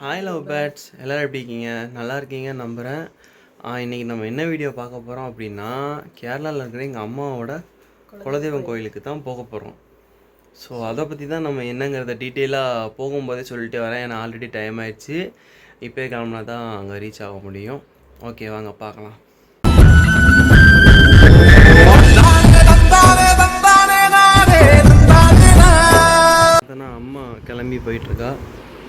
Hi love birds எல்லோரும் எப்படி இருக்கீங்க? நல்லா இருக்கீங்க நம்புகிறேன் இன்றைக்கி நம்ம என்ன வீடியோ பார்க்க போகிறோம் அப்படின்னா கேரளாவில் இருக்கிற எங்கள் அம்மாவோட குலதெய்வம் கோயிலுக்கு தான் போக போகிறோம் ஸோ அதை பற்றி தான் நம்ம என்னங்கிறத டீட்டெயிலாக போகும்போதே சொல்லிட்டு வரேன். ஏன்னா ஆல்ரெடி டைம் ஆயிடுச்சு. இப்போயே கிளம்புனா தான் அங்கே ரீச் ஆக முடியும். ஓகே வாங்க பார்க்கலாம்.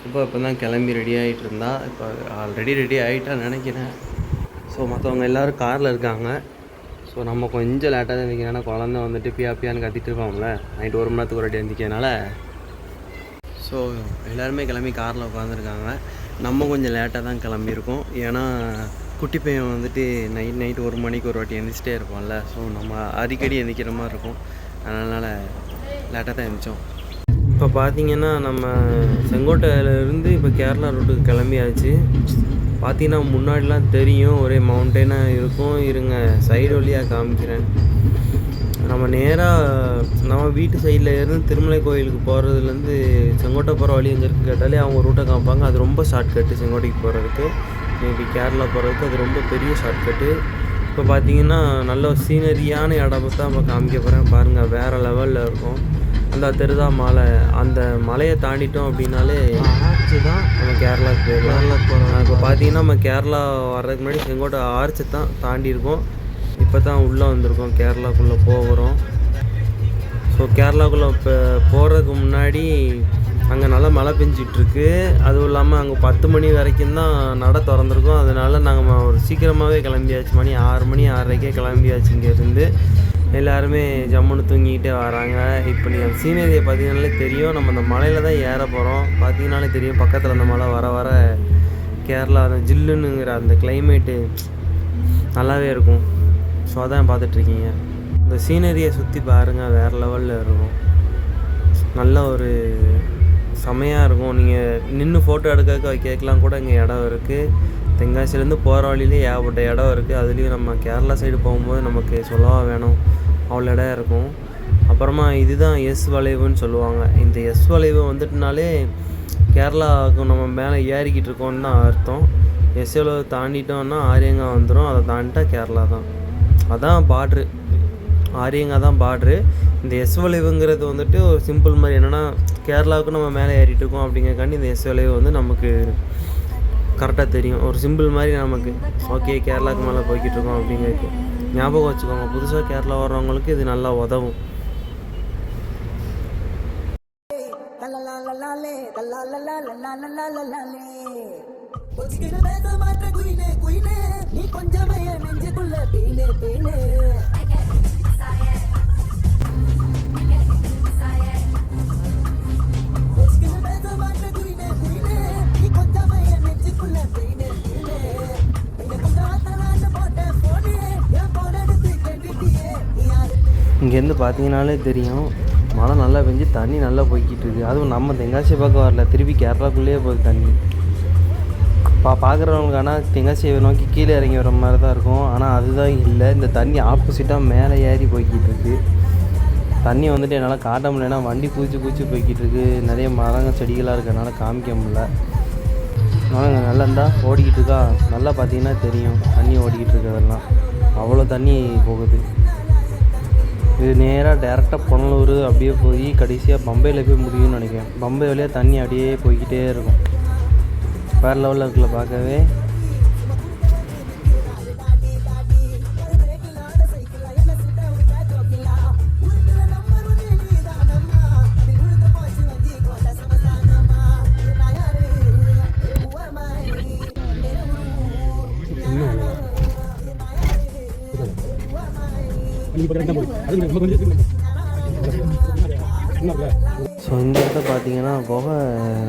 சுபா இப்போ தான் கிளம்பி ரெடி ஆகிட்டு இருந்தா இப்போ ஆல்ரெடி ரெடி ஆகிட்டான்னு நினைக்கிறேன். ஸோ மற்றவங்க எல்லோரும் காரில் இருக்காங்க. ஸோ நம்ம கொஞ்சம் லேட்டாக தான் இருந்திக்கிறோம் ஏன்னா வந்துட்டு பியா பியான்னு கத்திட்டு இருப்பாங்களே நைட்டு ஒரு மணி நேரத்துக்கு ஒரு அடி ஸோ எல்லாருமே கிளம்பி காரில் உட்காந்துருக்காங்க நம்ம கொஞ்சம் லேட்டாக தான் கிளம்பியிருக்கோம். ஏன்னா குட்டி பையன் வந்துட்டு நைட் நைட் ஒரு மணிக்கு ஒரு வாட்டி எழுந்திரிச்சிட்டே இருப்போம்ல ஸோ நம்ம அடிக்கடி எந்திக்கிற மாதிரி இருக்கும். அதனால் லேட்டாக தான் எழுந்திரிச்சோம் இப்போ பார்த்தீங்கன்னா நம்ம செங்கோட்டையிலேருந்து இப்போ கேரளா ரூட்டுக்கு கிளம்பியாச்சு. பார்த்தீங்கன்னா முன்னாடிலாம் தெரியும் ஒரே மவுண்டெயினாக இருக்கும். இருங்க சைடு வழியாக காமிக்கிறேன். நம்ம நேராக நம்ம வீட்டு சைடில் இருந்து திருமலை கோயிலுக்கு போகிறதுலேருந்து செங்கோட்டை போகிற வழி எங்கே இருக்குது கேட்டாலே அவங்க ரூட்டை காமிப்பாங்க. அது ரொம்ப ஷார்ட்கட்டு செங்கோட்டைக்கு போகிறதுக்கு மேபி கேரளா போகிறதுக்கு அது ரொம்ப பெரிய ஷார்ட்கட்டு இப்போ பார்த்தீங்கன்னா நல்ல சீனரியான இடம் தான் இப்போ காமிக்க போகிறேன் பாருங்கள் வேறு லெவலில் இருக்கும். அந்த தெருதா மலை. அந்த மலையை தாண்டிட்டோம் அப்படின்னாலே ஆர்ச்சு தான் நம்ம கேரளாவுக்கு போயிடலாம். கேரளாவுக்கு போகிறோம் இப்போ பார்த்தீங்கன்னா நம்ம கேரளா வர்றதுக்கு முன்னாடி செங்கோட்டை ஆர்ச்சு தான் தாண்டி இருக்கோம் இப்போ தான் உள்ளே வந்திருக்கோம். கேரளாக்குள்ளே போகிறோம். ஸோ கேரளாக்குள்ளே இப்போ போகிறதுக்கு முன்னாடி அங்கே நல்லா மழை பெஞ்சிட்ருக்கு. அதுவும் இல்லாமல் அங்கே பத்து மணி வரைக்கும் தான் நடை திறந்துருக்கோம். அதனால நாங்கள் ஒரு சீக்கிரமாகவே கிளம்பியாச்சு. மணி ஆறு மணி ஆறரைக்கே கிளம்பியாச்சு இங்கேருந்து. எல்லாருமே ஜம்முன்னு தூங்கிக்கிட்டே வராங்க. இப்போ நீங்கள் சீனரியை பார்த்தீங்கனாலே தெரியும். நம்ம அந்த மலையில் தான் ஏற போகிறோம் பார்த்தீங்கனாலே தெரியும். பக்கத்தில் அந்த மலை வர வர கேரளா அந்த ஜில்லுன்னுங்கிற அந்த கிளைமேட்டு நல்லாவே இருக்கும். ஸோ அதான் பார்த்துட்ருக்கீங்க. இந்த சீனரியை சுற்றி பாருங்கள் வேறு லெவலில் இருக்கும். நல்ல ஒரு செமையாக இருக்கும். நீங்கள் நின்று ஃபோட்டோ எடுக்க வைக்கலாம் கூட இங்கே இடம் இருக்குது தென்காசிலேருந்து போகிற வழியிலே ஏகப்பட்ட இடம் இருக்குது. அதுலேயும் நம்ம கேரளா சைடு போகும்போது நமக்கு சொல்லவா வேணும்? அவ்வளோ இடம் இருக்கும். அப்புறமா இதுதான் எஸ் வளைவுன்னு சொல்லுவாங்க. இந்த எஸ் வளைவு வந்துட்டுனாலே கேரளாவுக்கு நம்ம மேலே ஏறிக்கிட்டு இருக்கோம்னு தான் அர்த்தம். எஸ் வளைவு தாண்டிட்டோம்னா ஆரியங்கா வந்துடும் அதை தாண்டிட்டா கேரளா தான். அதான் பார்ட்ரு ஆரியங்கா தான் பார்ட்ரு இந்த எஸ் வளைவுங்கிறது வந்துட்டு ஒரு சிம்பிள் மாதிரி என்னென்னா கேரளாவுக்கு நம்ம மேலே ஏறிட்டு இருக்கோம் அப்படிங்கிறக்காண்டி இந்த எஸ் வளைவு வந்து நமக்கு கரெக்டாக தெரியும். ஒரு சிம்பிள் மாதிரி நமக்கு. ஓகே கேரளாவுக்கு மேலே போய்கிட்டு இருக்கோம் அப்படிங்கிறது ஞாபகம் வச்சுக்கோங்க. புதுசாக கேரளா வர்றவங்களுக்கு இது நல்லா உதவும். நீ கொஞ்சமே நெஞ்சுக்குள்ள பீனே பீனே இங்கேருந்து பார்த்தீங்கனாலே தெரியும் மழை நல்லா பெஞ்சு தண்ணி நல்லா போய்கிட்டு இருக்கு. அதுவும் நம்ம தென்காசி பக்கம் வரல. திருப்பி கேரளாக்குள்ளேயே போகுது தண்ணி. பா பார்க்குறவங்களுக்கு ஆனால் தெங்காசியை நோக்கி கீழே இறங்கி வர மாதிரி தான் இருக்கும். ஆனால் அதுதான் இல்லை. இந்த தண்ணி ஆப்போசிட்டாக மேலே ஏறி போய்கிட்டு இருக்கு. தண்ணி வந்துட்டு என்னால் காட்ட முடியலன்னா வண்டி பூச்சி பூச்சி போய்கிட்டு இருக்கு. நிறைய மரங்கள் செடிகளாக இருக்கிறனால காமிக்க முடியல. ஆனால் இங்கே நல்லா இருந்தால் ஓடிக்கிட்டு இருக்கா நல்லா பார்த்தீங்கன்னா தெரியும். தண்ணி ஓடிக்கிட்டு இருக்கிறதெல்லாம் அவ்வளோ தண்ணி போகுது. இது நேராக டேரெக்டாக பொனலூர் அப்படியே போய் கடைசியாக பம்பையில் போய் முடியும்னு நினைக்கிறேன். பம்பை வழியாக தண்ணி அப்படியே போய்கிட்டே இருக்கும். வேறு லெவலில் இருக்கல பார்க்கவே. ஸோ இந்த இடத்த பார்த்தீங்கன்னா குகை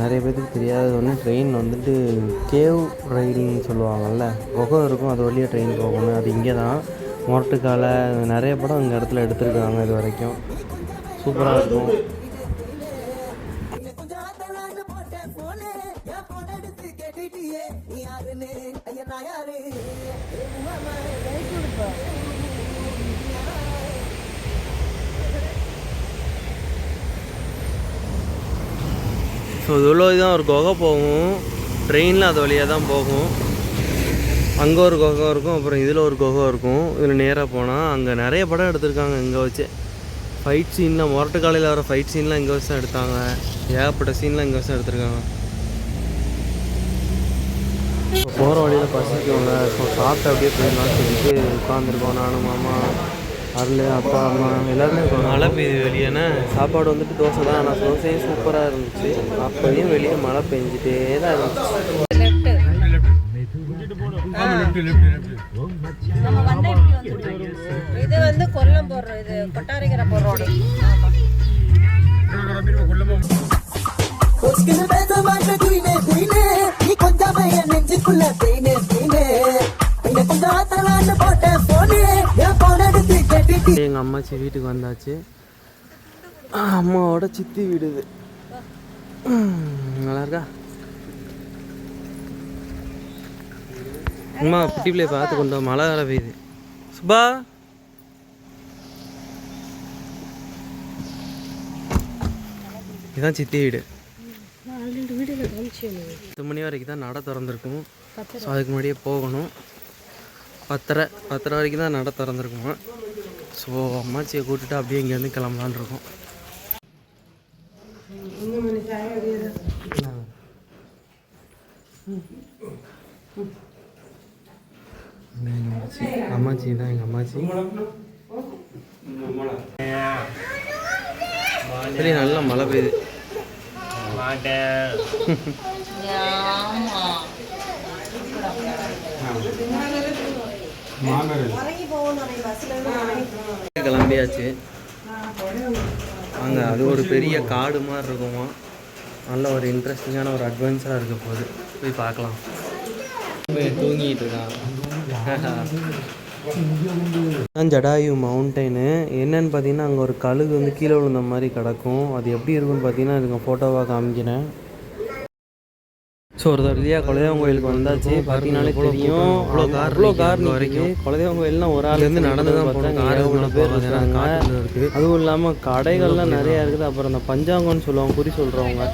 நிறைய பேருக்கு தெரியாதது ஒன்று ட்ரெயின் வந்துட்டு கேவ் ரைடிங்னு சொல்லுவாங்கல்ல குகை இருக்கும் அது வழியாக ட்ரெயின் போகணும். அது இங்கே தான் மொரட்டுக்கால நிறைய படம் இந்த இடத்துல எடுத்துருக்காங்க இது வரைக்கும். சூப்பராக இருக்கும். ஸோ இவ்வளோ தான் ஒரு குகை போகும். ட்ரெயினில் அது வழியாக தான் போகும். அங்கே ஒரு குகை இருக்கும் அப்புறம் இதில் ஒரு குகை இருக்கும். இதில் நேராக போனால் அங்கே நிறைய படம் எடுத்திருக்காங்க இங்கே வச்சு. ஃபைட் சீன்லாம் முரட்டு காலையில் வர ஃபைட் சீன்லாம் இங்கே வச்சு தான் எடுத்தாங்க. ஏகப்பட்ட சீன்லாம் இங்கே வச்சு எடுத்திருக்காங்க. போகிற வழியில் பசிக்கவங்க ஸோ சாப்பிட்டு அப்படியே போயிடலாம்னு சொல்லிட்டு உட்காந்துருக்கோம் நானும் மாமா. அருள் அப்பா அம்மா எல்லாருமே மழை பெய்யுது வெளியேனா சாப்பாடு வந்துட்டு தோசை தான். ஆனால் தோசையும் சூப்பராக இருந்துச்சு. அப்போயும் வெளியே மழை பெஞ்சிட்டே தான் இருந்துச்சு. இது வந்து கொல்லம் போடுற இது கொட்டாரிக்கிற நீ கொஞ்சம் கொஞ்சம் போட்ட எங்கள் அம்மாச்சி வீட்டுக்கு வந்தாச்சு. அம்மாவோட சித்தி வீடு இது நல்லா இருக்கா? அம்மா குட்டி பிள்ளைய பார்த்து கொண்டு மழை வேலை பெய்யுது. சுபா இதுதான் சித்தி வீடு. பத்து மணி வரைக்கும் தான் நடை திறந்துருக்கும். ஸோ அதுக்கு முன்னாடியே போகணும். பத்தரை பத்தரை வரைக்கும் தான் நடை திறந்துருக்குமா. ஸோ அம்மாச்சியை கூட்டிட்டு அப்படியே இங்கேருந்து கிளம்பலான்னு இருக்கோம். அம்மாச்சி தான் எங்கள் அம்மாச்சி. சரி நல்லா மழை பெய்யுது. கிளம்பியாச்சு. அங்கே அது ஒரு பெரிய காடு மாதிரி இருக்குமா? நல்ல ஒரு இன்ட்ரெஸ்டிங்கான ஒரு அட்வென்ச்சராக இருக்க போகுது. போய் பார்க்கலாம். தூங்கிட்டு இருக்கான். ஜடாயு மவுண்டெயின் என்னன்னு பார்த்தீங்கன்னா அங்கே ஒரு கழுகு வந்து கீழே விழுந்த மாதிரி கிடக்கும். அது எப்படி இருக்குன்னு பார்த்தீங்கன்னா இதுங்க ஃபோட்டோவாக காமிக்கிறேன். ஸோ ஒரு தடவையாக குலதெய்வம் கோயிலுக்கு வந்தாச்சு பார்த்தீங்கன்னாலே தெரியும். அவ்வளோ கார் அவ்வளோ கார் வரைக்கும்? குலதெய்வம் கோயில்லாம் ஒரு ஆள் இருந்து நடந்து தான் போனோம் கார் இவ்வளோ பேர் இருக்காங்க அதுவும் இல்லாமல் கடைகள்லாம் நிறையா இருக்குது. அப்புறம் இந்த பஞ்சாங்கம்னு சொல்லுவாங்க குறி சொல்கிறவங்க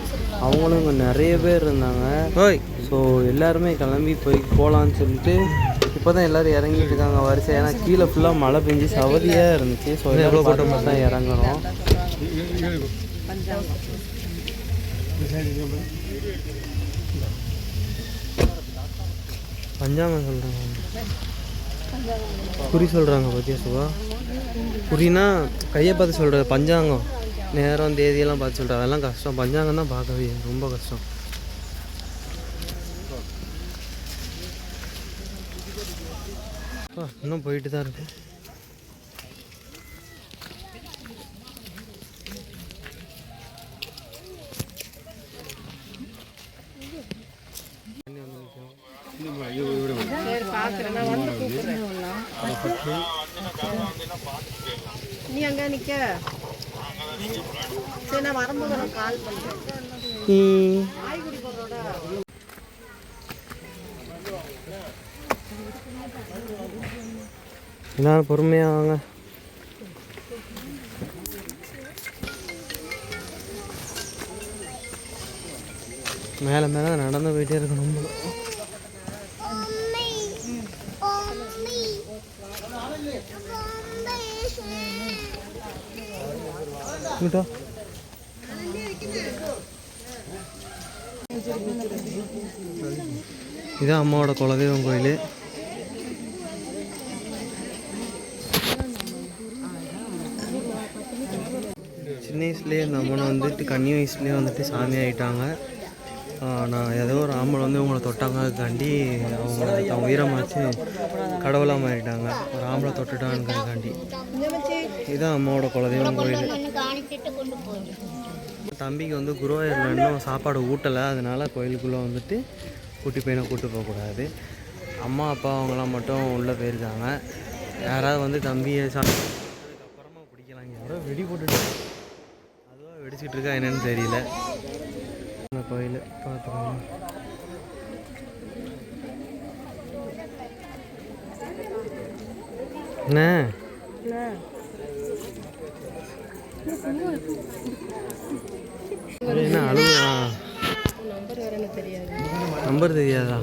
அவங்களும் இங்கே நிறைய பேர் இருந்தாங்க. ஸோ எல்லாருமே கிளம்பி போய் போகலான்னு சொல்லிட்டு இப்போ தான் எல்லோரும் இறங்கிட்டு இருக்காங்க வரிசை ஏன்னா கீழே ஃபுல்லாக மழை பெஞ்சு சவதியாக இருந்துச்சு. ஸோ எவ்வளோ கூட்டமாக தான் இறங்குறோம். பஞ்சாங்கம் சொல்கிறாங்க குறி சொல்கிறாங்க பார்த்தியா சுபா குறினா கையை பார்த்து சொல்கிறது பஞ்சாங்கம். நேரம் தேதியெல்லாம் பார்த்து சொல்கிறது அதெல்லாம் கஷ்டம். பஞ்சாங்கம் தான் பார்க்கவே ரொம்ப கஷ்டம். இன்னும் போயிட்டு தான் இருக்கு சரி பாக்குறேன் நான் வந்து கூப்பிடுறேன் நீ அங்க நிக்க. சரி நான் வரும்போது நான் கால் காய்கறி போடுறோட எல்லாரும் பொறுமையாக வாங்க. மேலே மேலே நடந்து போயிட்டே இருக்கணும் போல. இங்கிட்டோ. இதான் அம்மாவோட குலதெய்வம் கோயில் சின்ன வயசுலேயே இந்த அம்மனை வந்துட்டு கன்னி வயசுலேயே வந்துட்டு சாமி ஆகிட்டாங்க நான் ஏதோ ஒரு ஆம்பளை வந்து இவங்களை தொட்டாங்கக்காண்டி அவங்க அவங்க உயிரமாச்சு கடவுளாக மாறிட்டாங்க ஒரு ஆம்பளை தொட்டுட்டாங்கிறதுக்காண்டி இதுதான் அம்மாவோட குலதெய்வம் கோயில் தம்பிக்கு வந்து குருவாயூரில் இன்னும் சாப்பாடு ஊட்டலை அதனால கோயிலுக்குள்ளே வந்துட்டு குட்டி பையனை கூட்டு போகக்கூடாது. அம்மா அப்பா அவங்களாம் மட்டும் உள்ளே போயிருக்காங்க. யாராவது வந்து தம்பியை சாப்பிட்டதுக்கப்புறமா பிடிக்கலாம் யாரோ வெடி போட்டுட்டு அதுவாக வெடிச்சிட்டு இருக்கா என்னன்னு தெரியல. இந்த கோயில் பார்த்துக்கோங்க. என்ன? என்ன அழுவா நம்பர் தெரியாதா?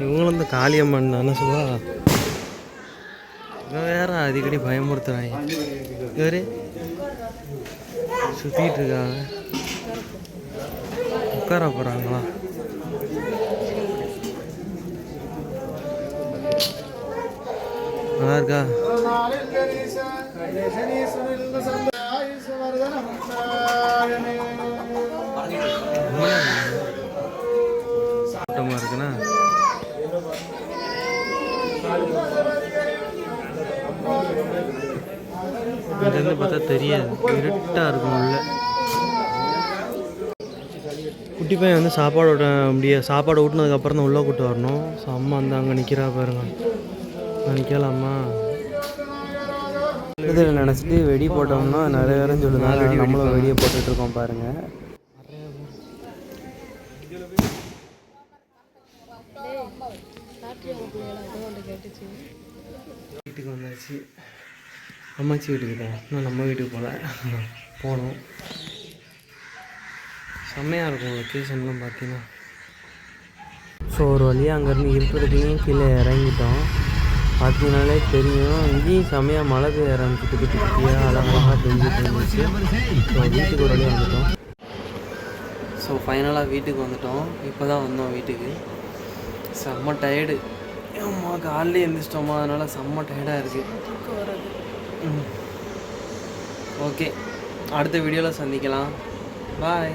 இவங்களும் இந்த காளியம்மன் தானே சுபா? இவன் வேற அடிக்கடி பயமுறுத்துறாங்க. இவரு சுத்திட்டு இருக்காங்க. உட்கார போறாங்களா? நல்லா இருக்கா? கூட்டமா இருக்குண்ணா இங்கேருந்து பார்த்தா தெரியாது. இருட்டாக இருக்கும் உள்ள. குட்டி பையன் வந்து சாப்பாடு விட முடியாது சாப்பாடு ஊட்டினதுக்கப்புறம் தான் உள்ளே கூட்டு வரணும். ஸோ அம்மா வந்து அங்கே நிற்கிறா பாருங்க. நிற்கலாமா இதில் நினச்சிட்டு வெடி போட்டோம்னா நிறைய பேரும் சொல்லுங்க நம்மளும் வெடியை போட்டுட்டு இருக்கோம் பாருங்க. வீட்டுக்கு வந்தாச்சு. அம்மாச்சி வீட்டுக்கு தான் இன்னும் நம்ம வீட்டுக்கு போகல. போகணும் செம்மையாக இருக்கும் லொக்கேஷன்லாம் பார்த்தீங்கன்னா. ஸோ ஒரு வழியாக அங்கேருந்து இருக்கிறதுலையும் கீழே இறங்கிட்டோம். பார்த்தீங்கனாலே தெரியும். இங்கேயும் செம்மையாக மழை பெய்ய ஆரம்பிச்சிட்டு குட்டி குட்டியாக அழகாக பெஞ்சிட்டு இருந்துச்சு. ஸோ வீட்டுக்கு உடனே வந்துட்டோம். ஸோ ஃபைனலாக வீட்டுக்கு வந்துட்டோம். இப்போ தான் வந்தோம் வீட்டுக்கு. செம்ம டயர்டு அம்மா காலையிலே எழுந்திரிச்சிட்டோமா அதனால் செம்ம டயர்டாக இருக்குது ஓகே அடுத்த வீடியோவில் சந்திக்கலாம். பாய்